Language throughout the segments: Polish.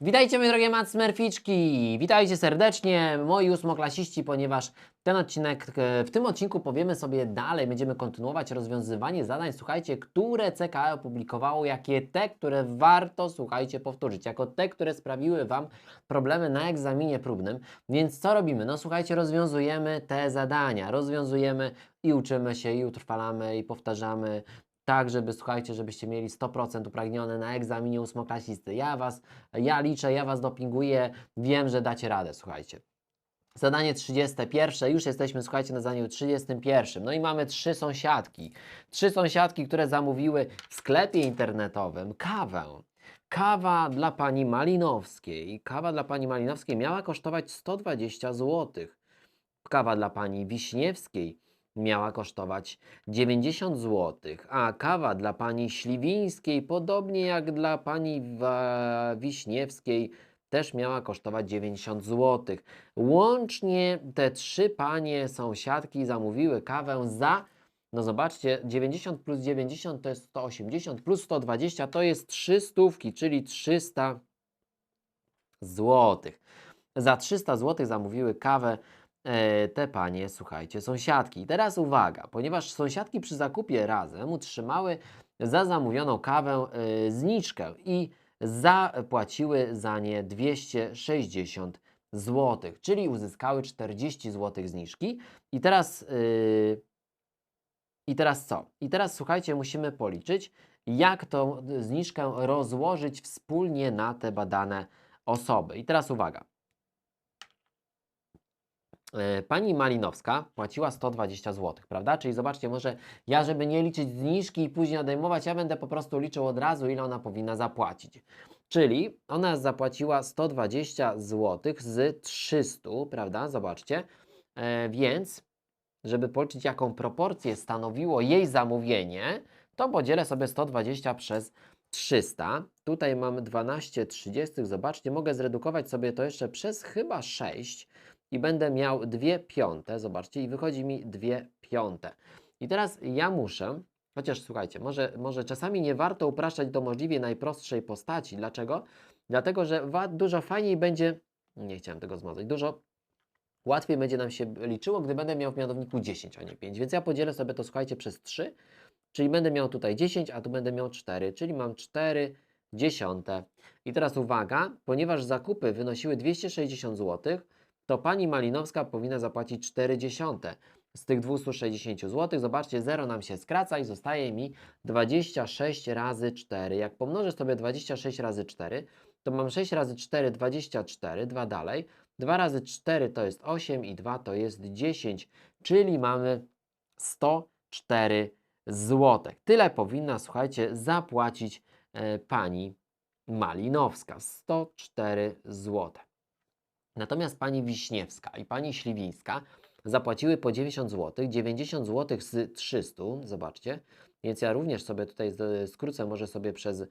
Witajcie moje drogie Matsmerficzki! Witajcie serdecznie, moi ósmoklasiści, ponieważ ten odcinek, e, w tym odcinku powiemy sobie dalej, będziemy kontynuować rozwiązywanie zadań, słuchajcie, które CKE opublikowało, jakie te, które warto, słuchajcie, powtórzyć, jako te, które sprawiły Wam problemy na egzaminie próbnym. Więc co robimy? No słuchajcie, rozwiązujemy te zadania, rozwiązujemy i uczymy się, i utrwalamy, i powtarzamy, tak, żeby słuchajcie, żebyście mieli 100% upragnione na egzaminie ósmoklasisty. Ja was, ja liczę, ja was dopinguję, wiem, że dacie radę, słuchajcie. Zadanie 31, już jesteśmy, słuchajcie, na zadaniu 31. No i mamy trzy sąsiadki. Trzy sąsiadki, które zamówiły w sklepie internetowym kawę. Kawa dla pani Malinowskiej. Kawa dla pani Malinowskiej miała kosztować 120 zł. Kawa dla pani Wiśniewskiej miała kosztować 90 zł, a kawa dla pani Śliwińskiej, podobnie jak dla pani Wiśniewskiej, też miała kosztować 90 zł. Łącznie te trzy panie sąsiadki zamówiły kawę za, no zobaczcie, 90 plus 90 to jest 180, plus 120 to jest 300, czyli 300 zł. Za 300 zł zamówiły kawę te panie, słuchajcie, sąsiadki. I teraz uwaga, ponieważ sąsiadki przy zakupie razem utrzymały za zamówioną kawę e, zniczkę i zapłaciły za nie 260 zł, czyli uzyskały 40 zł zniżki. I teraz, yy, I teraz co? I teraz słuchajcie, musimy policzyć, jak tą zniżkę rozłożyć wspólnie na te badane osoby. I teraz uwaga. E, Pani Malinowska płaciła 120 zł, prawda? Czyli zobaczcie, może ja, żeby nie liczyć zniżki i później odejmować, ja będę po prostu liczył od razu, ile ona powinna zapłacić. Czyli ona zapłaciła 120 zł z 300, prawda? Zobaczcie. E, więc, żeby policzyć, jaką proporcję stanowiło jej zamówienie, to podzielę sobie 120 przez 300. Tutaj mam 12 30. Zobaczcie, mogę zredukować sobie to jeszcze przez chyba 6 i będę miał 2 piąte, zobaczcie, i wychodzi mi 2 piąte. I teraz ja muszę, chociaż słuchajcie, może, może czasami nie warto upraszczać do możliwie najprostszej postaci. Dlaczego? Dlatego, że dużo fajniej będzie, nie chciałem tego zmazać, dużo łatwiej będzie nam się liczyło, gdy będę miał w mianowniku 10, a nie 5. Więc ja podzielę sobie to, słuchajcie, przez 3, czyli będę miał tutaj 10, a tu będę miał 4, czyli mam 4 dziesiąte. I teraz uwaga, ponieważ zakupy wynosiły 260 zł, to pani Malinowska powinna zapłacić 4 dziesiąte z tych 260 zł. Zobaczcie, 0 nam się skraca i zostaje mi 26 razy 4. Jak pomnożę sobie 26 razy 4, to mam 6 razy 4, 24, 2 dalej. 2 razy 4 to jest 8 i 2 to jest 10, czyli mamy 104 zł. Tyle powinna, słuchajcie, zapłacić e, pani Malinowska. 104 zł. Natomiast pani Wiśniewska i pani Śliwińska zapłaciły po 90 zł, 90 zł z 300, zobaczcie, więc ja również sobie tutaj z- skrócę może sobie przez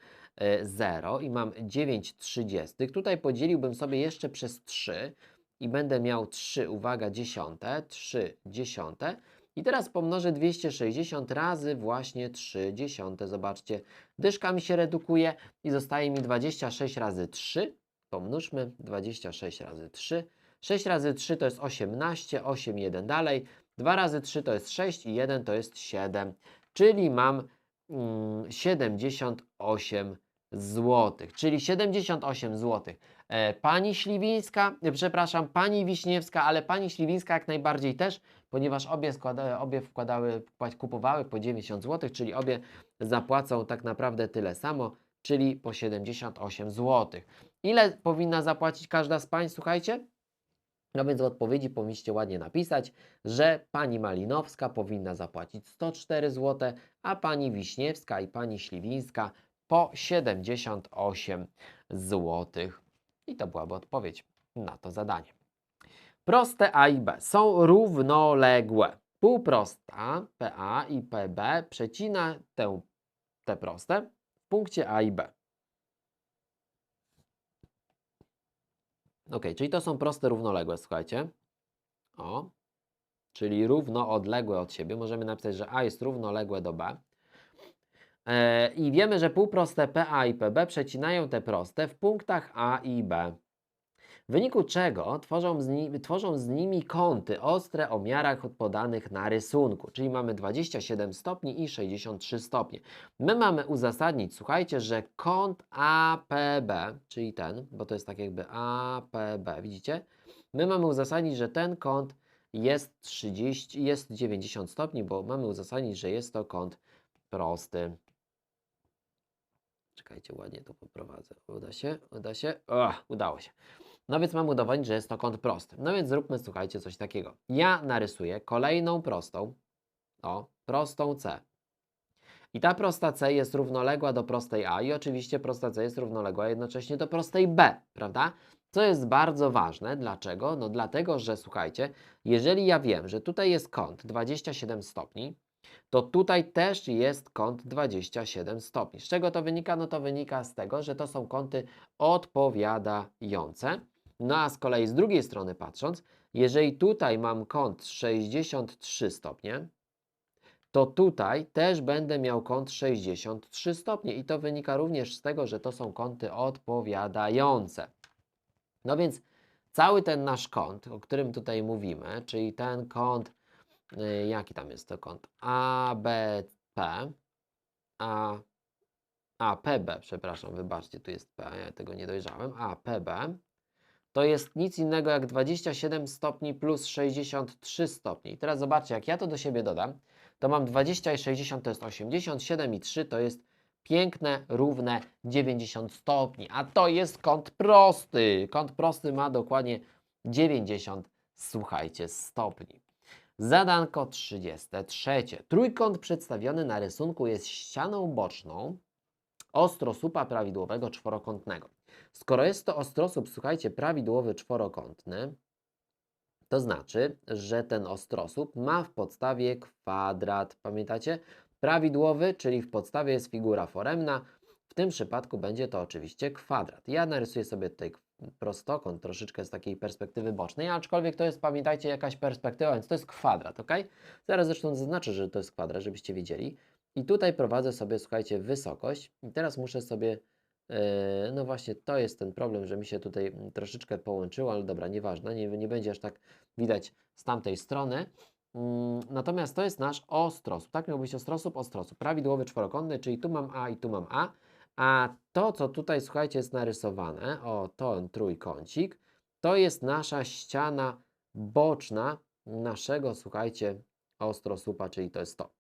0 i mam 9,30. Tutaj podzieliłbym sobie jeszcze przez 3 i będę miał 3, uwaga, dziesiąte, 3 dziesiąte. I teraz pomnożę 260 razy właśnie 3 dziesiąte. Zobaczcie, dyszka mi się redukuje i zostaje mi 26 razy 3. Pomnóżmy 26 razy 3. 6 razy 3 to jest 18, 8, 1 dalej. 2 razy 3 to jest 6 i 1 to jest 7. Czyli mam mm, 78 zł. Czyli 78 zł. E, pani Śliwińska, e, przepraszam, pani Wiśniewska, ale pani Śliwińska jak najbardziej też, ponieważ obie, składa, obie wkładały, kupowały po 90 zł, czyli obie zapłacą tak naprawdę tyle samo, czyli po 78 zł. Ile powinna zapłacić każda z pań, słuchajcie? No więc w odpowiedzi powinniście ładnie napisać, że pani Malinowska powinna zapłacić 104 zł, a pani Wiśniewska i pani Śliwińska po 78 zł. I to byłaby odpowiedź na to zadanie. Proste A i B są równoległe. Półprosta PA i PB przecina tę, te proste w punkcie A i B. Ok, czyli to są proste równoległe, słuchajcie. O, czyli równoodległe od siebie. Możemy napisać, że A jest równoległe do B. E, I wiemy, że półproste PA i PB przecinają te proste w punktach A i B. W wyniku czego tworzą z, ni- tworzą z nimi kąty ostre o miarach podanych na rysunku, czyli mamy 27 stopni i 63 stopnie. My mamy uzasadnić, słuchajcie, że kąt APB, czyli ten, bo to jest tak jakby APB, widzicie? My mamy uzasadnić, że ten kąt jest 30, jest 90 stopni, bo mamy uzasadnić, że jest to kąt prosty. Czekajcie, ładnie to poprowadzę. Uda się? Uda się? O, udało się. No więc mam udowodnić, że jest to kąt prosty. No więc zróbmy, słuchajcie, coś takiego. Ja narysuję kolejną prostą, o, prostą C. I ta prosta C jest równoległa do prostej A i oczywiście prosta C jest równoległa jednocześnie do prostej B, prawda? Co jest bardzo ważne. Dlaczego? No dlatego, że słuchajcie, jeżeli ja wiem, że tutaj jest kąt 27 stopni, to tutaj też jest kąt 27 stopni. Z czego to wynika? No to wynika z tego, że to są kąty odpowiadające. No a z kolei z drugiej strony patrząc, jeżeli tutaj mam kąt 63 stopnie, to tutaj też będę miał kąt 63 stopnie i to wynika również z tego, że to są kąty odpowiadające. No więc cały ten nasz kąt, o którym tutaj mówimy, czyli ten kąt, y, jaki tam jest to kąt? ABP, A, APB, przepraszam, wybaczcie, tu jest P, ja tego nie dojrzałem, APB, to jest nic innego jak 27 stopni plus 63 stopni. I teraz zobaczcie, jak ja to do siebie dodam, to mam 20 i 60 to jest 80, 7 i 3 to jest piękne, równe 90 stopni. A to jest kąt prosty. Kąt prosty ma dokładnie 90, słuchajcie, stopni. Zadanko 33. Trójkąt przedstawiony na rysunku jest ścianą boczną ostrosłupa prawidłowego czworokątnego. Skoro jest to ostrosłup, słuchajcie, prawidłowy czworokątny, to znaczy, że ten ostrosłup ma w podstawie kwadrat. Pamiętacie? Prawidłowy, czyli w podstawie jest figura foremna. W tym przypadku będzie to oczywiście kwadrat. Ja narysuję sobie tutaj prostokąt troszeczkę z takiej perspektywy bocznej, aczkolwiek to jest, pamiętajcie, jakaś perspektywa, więc to jest kwadrat, ok? Zaraz zresztą zaznaczę, że to jest kwadrat, żebyście wiedzieli. I tutaj prowadzę sobie, słuchajcie, wysokość. I teraz muszę sobie No właśnie, to jest ten problem, że mi się tutaj mm, troszeczkę połączyło, ale dobra, nieważne, nie, nie będzie aż tak widać z tamtej strony. Mm, Natomiast to jest nasz ostrosłup. Tak miał być ostrosłup, ostrosłup. Prawidłowy czworokątny, czyli tu mam A i tu mam A. A to, co tutaj, słuchajcie, jest narysowane, o, ten trójkącik, to jest nasza ściana boczna naszego, słuchajcie, ostrosłupa, czyli to jest to.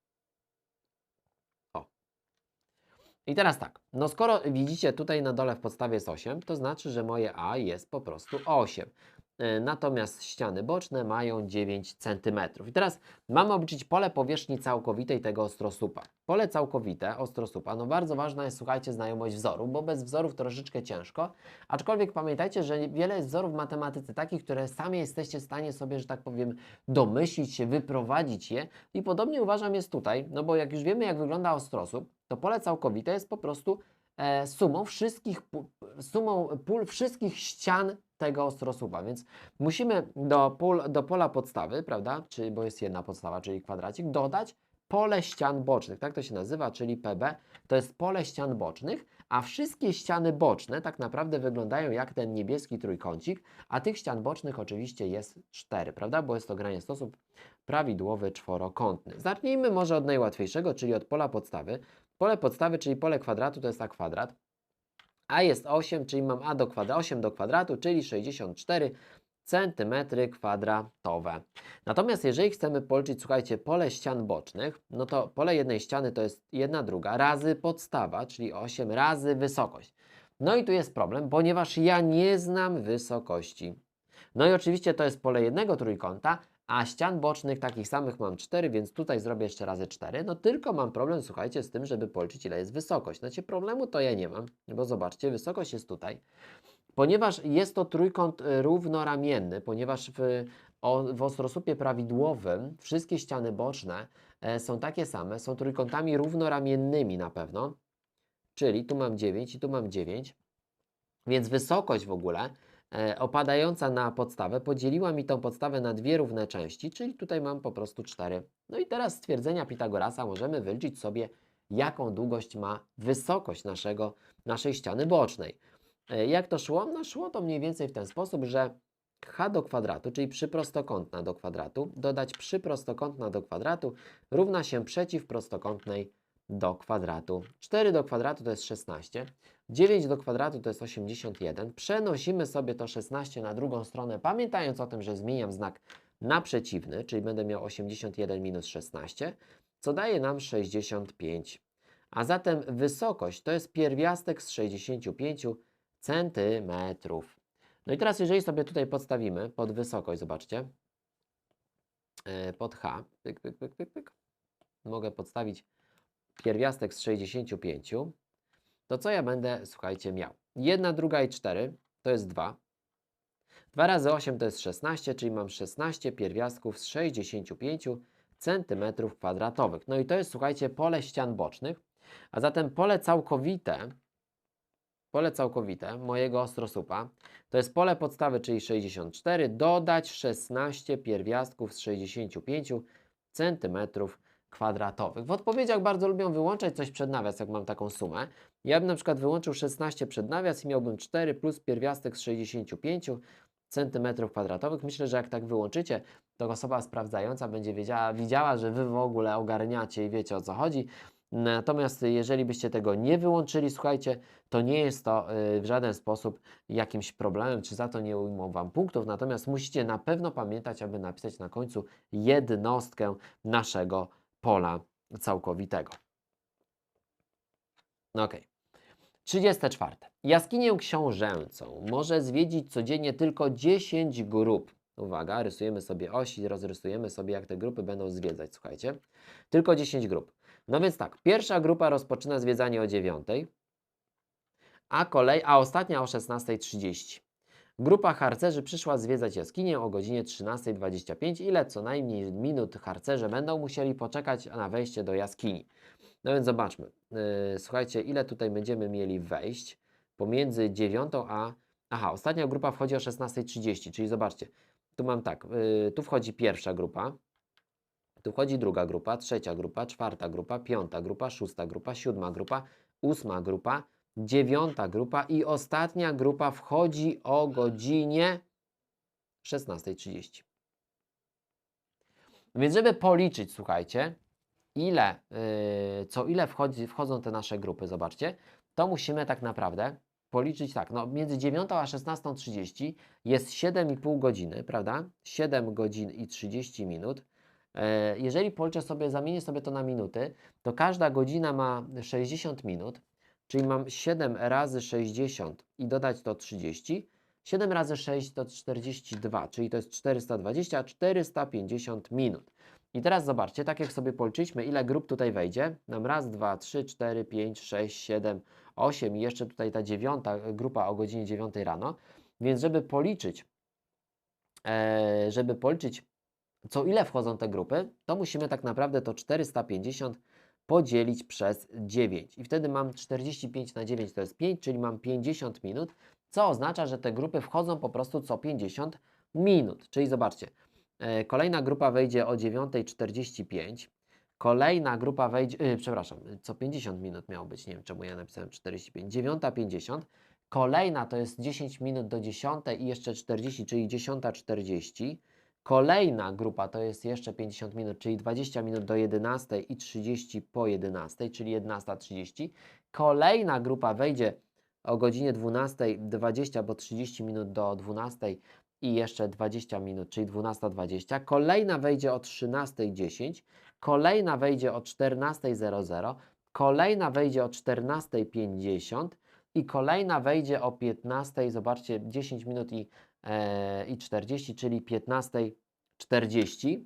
I teraz tak, no skoro widzicie tutaj na dole w podstawie jest 8, to znaczy, że moje A jest po prostu 8. E, Natomiast ściany boczne mają 9 cm. I teraz mamy obliczyć pole powierzchni całkowitej tego ostrosłupa. Pole całkowite ostrosłupa, no bardzo ważna jest, słuchajcie, znajomość wzoru, bo bez wzorów troszeczkę ciężko. Aczkolwiek pamiętajcie, że wiele jest wzorów w matematyce takich, które sami jesteście w stanie sobie, że tak powiem, domyślić się, wyprowadzić je. I podobnie uważam jest tutaj, no bo jak już wiemy, jak wygląda ostrosłup, to pole całkowite jest po prostu e, sumą wszystkich, sumą pól wszystkich ścian tego ostrosłupa, więc musimy do, pól, do pola podstawy, prawda, czy, bo jest jedna podstawa, czyli kwadracik, dodać pole ścian bocznych, tak to się nazywa, czyli PB, to jest pole ścian bocznych, a wszystkie ściany boczne tak naprawdę wyglądają jak ten niebieski trójkącik, a tych ścian bocznych oczywiście jest cztery, prawda, bo jest to granie sposób prawidłowy czworokątny. Zacznijmy może od najłatwiejszego, czyli od pola podstawy. Pole podstawy, czyli pole kwadratu, to jest a kwadrat. A jest 8, czyli mam a do kwadratu, 8 do kwadratu, czyli 64 centymetry kwadratowe. Natomiast jeżeli chcemy policzyć, słuchajcie, pole ścian bocznych, no to pole jednej ściany to jest jedna druga razy podstawa, czyli 8 razy wysokość. No i tu jest problem, ponieważ ja nie znam wysokości. No i oczywiście to jest pole jednego trójkąta, a ścian bocznych takich samych mam 4, więc tutaj zrobię jeszcze razy 4. No tylko mam problem, słuchajcie, z tym, żeby policzyć ile jest wysokość. Znaczy problemu to ja nie mam, bo zobaczcie, wysokość jest tutaj. Ponieważ jest to trójkąt y, równoramienny, ponieważ w, o, w ostrosłupie prawidłowym wszystkie ściany boczne e, są takie same, są trójkątami równoramiennymi na pewno, czyli tu mam 9 i tu mam 9, więc wysokość w ogóle opadająca na podstawę podzieliła mi tą podstawę na dwie równe części, czyli tutaj mam po prostu 4. No i teraz z stwierdzenia Pitagorasa możemy wyliczyć sobie jaką długość ma wysokość naszego, naszej ściany bocznej. E, Jak to szło? No szło to mniej więcej w ten sposób, że h do kwadratu, czyli przyprostokątna do kwadratu, dodać przyprostokątna do kwadratu równa się przeciwprostokątnej do kwadratu. 4 do kwadratu to jest 16, 9 do kwadratu to jest 81. Przenosimy sobie to 16 na drugą stronę, pamiętając o tym, że zmieniam znak na przeciwny, czyli będę miał 81 minus 16, co daje nam 65. A zatem wysokość to jest pierwiastek z 65 centymetrów. No i teraz, jeżeli sobie tutaj podstawimy pod wysokość, zobaczcie, e, pod h, pyk, pyk, pyk, pyk, pyk, mogę podstawić pierwiastek z 65, to co ja będę, słuchajcie, miał? 1, druga i 4 to jest 2. 2 razy 8 to jest 16, czyli mam 16 pierwiastków z 65 centymetrów kwadratowych. No i to jest, słuchajcie, pole ścian bocznych, a zatem pole całkowite, pole całkowite mojego ostrosupa to jest pole podstawy, czyli 64, dodać 16 pierwiastków z 65 centymetrów kwadratowych. W odpowiedziach bardzo lubią wyłączać coś przed nawias, jak mam taką sumę. Ja bym na przykład wyłączył 16 przed nawias i miałbym 4 plus pierwiastek z 65 centymetrów kwadratowych. Myślę, że jak tak wyłączycie, to osoba sprawdzająca będzie wiedziała, widziała, że Wy w ogóle ogarniacie i wiecie o co chodzi. Natomiast jeżeli byście tego nie wyłączyli, słuchajcie, to nie jest to y, w żaden sposób jakimś problemem, czy za to nie ujmą Wam punktów. Natomiast musicie na pewno pamiętać, aby napisać na końcu jednostkę naszego pola całkowitego. Ok. 34. Jaskinię książęcą może zwiedzić codziennie tylko 10 grup. Uwaga, rysujemy sobie oś i rozrysujemy sobie, jak te grupy będą zwiedzać. Słuchajcie, tylko 10 grup. No więc tak, pierwsza grupa rozpoczyna zwiedzanie o 9, a, kolej, a ostatnia o 16.30. Grupa harcerzy przyszła zwiedzać jaskinię o godzinie 13.25, ile co najmniej minut harcerze będą musieli poczekać na wejście do jaskini. No więc zobaczmy. Yy, słuchajcie, ile tutaj będziemy mieli wejść pomiędzy 9 a... Aha, ostatnia grupa wchodzi o 16.30, czyli zobaczcie, tu mam tak, yy, tu wchodzi pierwsza grupa, tu wchodzi druga grupa, trzecia grupa, czwarta grupa, piąta grupa, szósta grupa, siódma grupa, ósma grupa, dziewiąta grupa i ostatnia grupa wchodzi o godzinie 16.30. Więc żeby policzyć, słuchajcie, ile, yy, co ile wchodzi, wchodzą te nasze grupy, zobaczcie, to musimy tak naprawdę policzyć tak, no między 9 a 16.30 jest 7,5 godziny, prawda? 7 godzin i 30 minut. E, Jeżeli policzę sobie, zamienię sobie to na minuty, to każda godzina ma 60 minut, czyli mam 7 razy 60 i dodać to 30. 7 razy 6 to 42, czyli to jest 420, 450 minut. I teraz zobaczcie, tak jak sobie policzyliśmy, ile grup tutaj wejdzie. Nam raz, dwa, trzy, cztery, pięć, sześć, siedem, osiem i jeszcze tutaj ta dziewiąta grupa o godzinie 9 rano. Więc żeby policzyć, e, żeby policzyć co ile wchodzą te grupy, to musimy tak naprawdę to 450 podzielić przez 9. I wtedy mam 45 na 9 to jest 5, czyli mam 50 minut, co oznacza, że te grupy wchodzą po prostu co 50 minut. Czyli zobaczcie, e, kolejna grupa wejdzie o 9.45, kolejna grupa wejdzie, yy, przepraszam, co 50 minut miało być, nie wiem czemu ja napisałem 45, 9.50, kolejna to jest 10 minut do 10 i jeszcze 40, czyli 10.40, Kolejna grupa to jest jeszcze 50 minut, czyli 20 minut do 11 i 30 po 11, czyli 11.30. Kolejna grupa wejdzie o godzinie 12.20, bo 30 minut do 12 i jeszcze 20 minut, czyli 12.20. Kolejna wejdzie o 13.10, kolejna wejdzie o 14.00, kolejna wejdzie o 14.50 i kolejna wejdzie o 15.00, zobaczcie, 10 minut i i 40, czyli 15.40.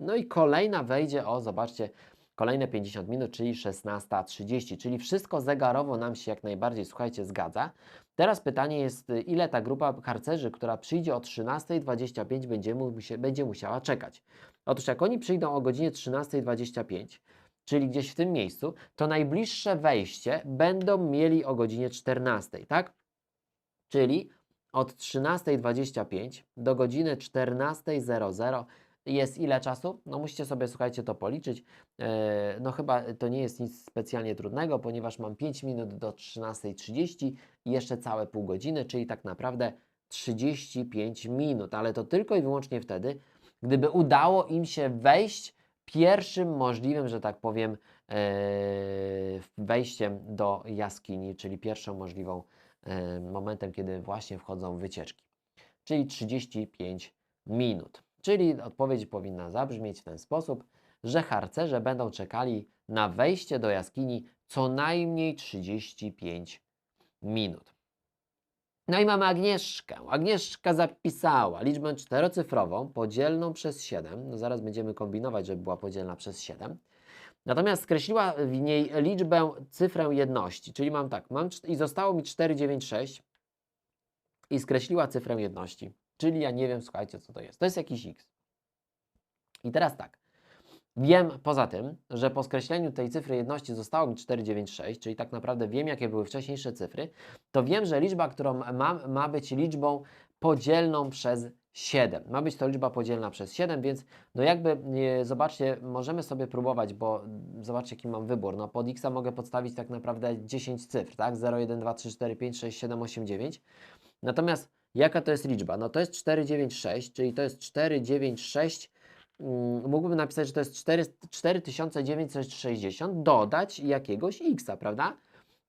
No i kolejna wejdzie o, zobaczcie, kolejne 50 minut, czyli 16.30, czyli wszystko zegarowo nam się jak najbardziej, słuchajcie, zgadza. Teraz pytanie jest, ile ta grupa harcerzy, która przyjdzie o 13.25 będzie, musie, będzie musiała czekać. Otóż jak oni przyjdą o godzinie 13.25, czyli gdzieś w tym miejscu, to najbliższe wejście będą mieli o godzinie 14, tak? Czyli od 13.25 do godziny 14.00 jest ile czasu? No musicie sobie, słuchajcie, to policzyć. E, No chyba to nie jest nic specjalnie trudnego, ponieważ mam 5 minut do 13.30 i jeszcze całe pół godziny, czyli tak naprawdę 35 minut, ale to tylko i wyłącznie wtedy, gdyby udało im się wejść pierwszym możliwym, że tak powiem, e, wejściem do jaskini, czyli pierwszą możliwą momentem, kiedy właśnie wchodzą wycieczki, czyli 35 minut. Czyli odpowiedź powinna zabrzmieć w ten sposób, że harcerze będą czekali na wejście do jaskini co najmniej 35 minut. No i mamy Agnieszkę. Agnieszka zapisała liczbę czterocyfrową podzielną przez 7. No zaraz będziemy kombinować, żeby była podzielna przez 7. Natomiast skreśliła w niej liczbę, cyfrę jedności. Czyli mam tak, mam i zostało mi 496 i skreśliła cyfrę jedności. Czyli ja nie wiem, słuchajcie, co to jest. To jest jakiś x. I teraz tak. Wiem poza tym, że po skreśleniu tej cyfry jedności zostało mi 496, czyli tak naprawdę wiem, jakie były wcześniejsze cyfry, to wiem, że liczba, którą mam, ma być liczbą podzielną przez 7. Ma być to liczba podzielna przez 7, więc no jakby, e, zobaczcie, możemy sobie próbować, bo mm, zobaczcie, jaki mam wybór. No pod x mogę podstawić tak naprawdę 10 cyfr, tak? 0, 1, 2, 3, 4, 5, 6, 7, 8, 9. Natomiast jaka to jest liczba? No to jest 496, czyli to jest 496 mm, mógłbym napisać, że to jest 4, 4960, dodać jakiegoś x, prawda?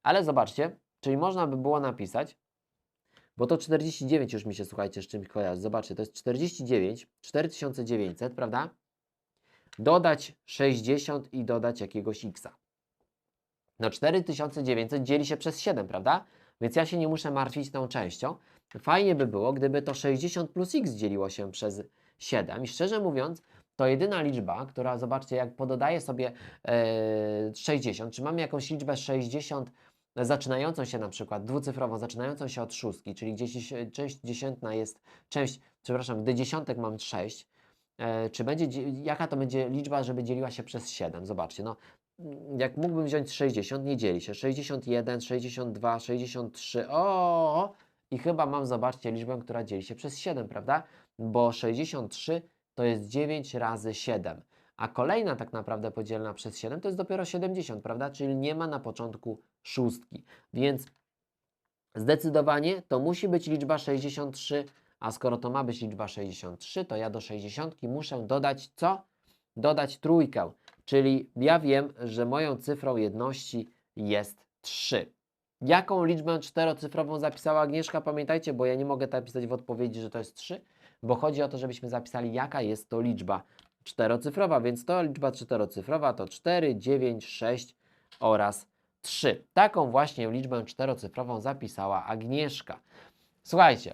Ale zobaczcie, czyli można by było napisać, bo to 49 już mi się, słuchajcie, z czymś kojarzy. Zobaczcie, to jest 49, 4900, prawda? Dodać 60 i dodać jakiegoś x. No 4900 dzieli się przez 7, prawda? Więc ja się nie muszę martwić tą częścią. Fajnie by było, gdyby to 60 plus x dzieliło się przez 7. I szczerze mówiąc, to jedyna liczba, która, zobaczcie, jak pododaję sobie e, 60, czy mamy jakąś liczbę 60 zaczynającą się na przykład dwucyfrową, zaczynającą się od szóstki, czyli gdzieś część dziesiętna jest, część, przepraszam, gdy dziesiątek mam 6, e, czy będzie, dzie- jaka to będzie liczba, żeby dzieliła się przez 7? Zobaczcie, no jak mógłbym wziąć 60, nie dzieli się, 61, 62, 63, o, i chyba mam, zobaczcie, liczbę, która dzieli się przez 7, prawda? Bo 63 to jest 9 razy 7, a kolejna tak naprawdę podzielna przez 7 to jest dopiero 70, prawda? Czyli nie ma na początku szóstki, więc zdecydowanie to musi być liczba 63, a skoro to ma być liczba 63, to ja do 60 muszę dodać co? Dodać trójkę, czyli ja wiem, że moją cyfrą jedności jest 3. Jaką liczbę czterocyfrową zapisała Agnieszka? Pamiętajcie, bo ja nie mogę napisać w odpowiedzi, że to jest 3, bo chodzi o to, żebyśmy zapisali, jaka jest to liczba czterocyfrowa, więc to liczba czterocyfrowa to 4, 9, 6 oraz 3. Taką właśnie liczbę czterocyfrową zapisała Agnieszka. Słuchajcie,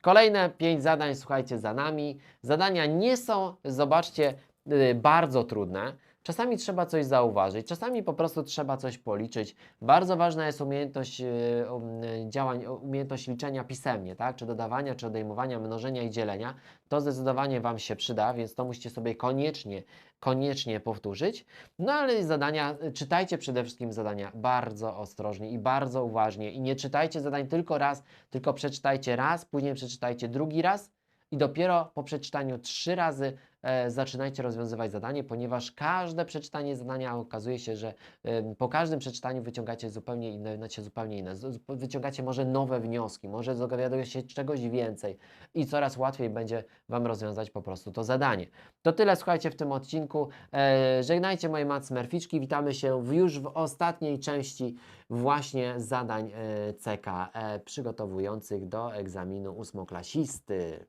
kolejne 5 zadań, słuchajcie, za nami. Zadania nie są, zobaczcie, y, bardzo trudne. Czasami trzeba coś zauważyć, czasami po prostu trzeba coś policzyć. Bardzo ważna jest umiejętność y, um, działań, umiejętność liczenia pisemnie, tak? Czy dodawania, czy odejmowania, mnożenia i dzielenia. To zdecydowanie Wam się przyda, więc to musicie sobie koniecznie, koniecznie powtórzyć. No ale zadania, y, czytajcie przede wszystkim zadania bardzo ostrożnie i bardzo uważnie. I nie czytajcie zadań tylko raz, tylko przeczytajcie raz, później przeczytajcie drugi raz i dopiero po przeczytaniu trzy razy e, zaczynajcie rozwiązywać zadanie, ponieważ każde przeczytanie zadania okazuje się, że em, po każdym przeczytaniu wyciągacie zupełnie inne, znacie zupełnie inne, z- wyciągacie może nowe wnioski, może dowiaduje się czegoś więcej i coraz łatwiej będzie Wam rozwiązać po prostu to zadanie. To tyle, słuchajcie, w tym odcinku. E, żegnajcie moje macmerficzki, witamy się w, już w ostatniej części właśnie zadań e, CK e, przygotowujących do egzaminu ósmoklasisty.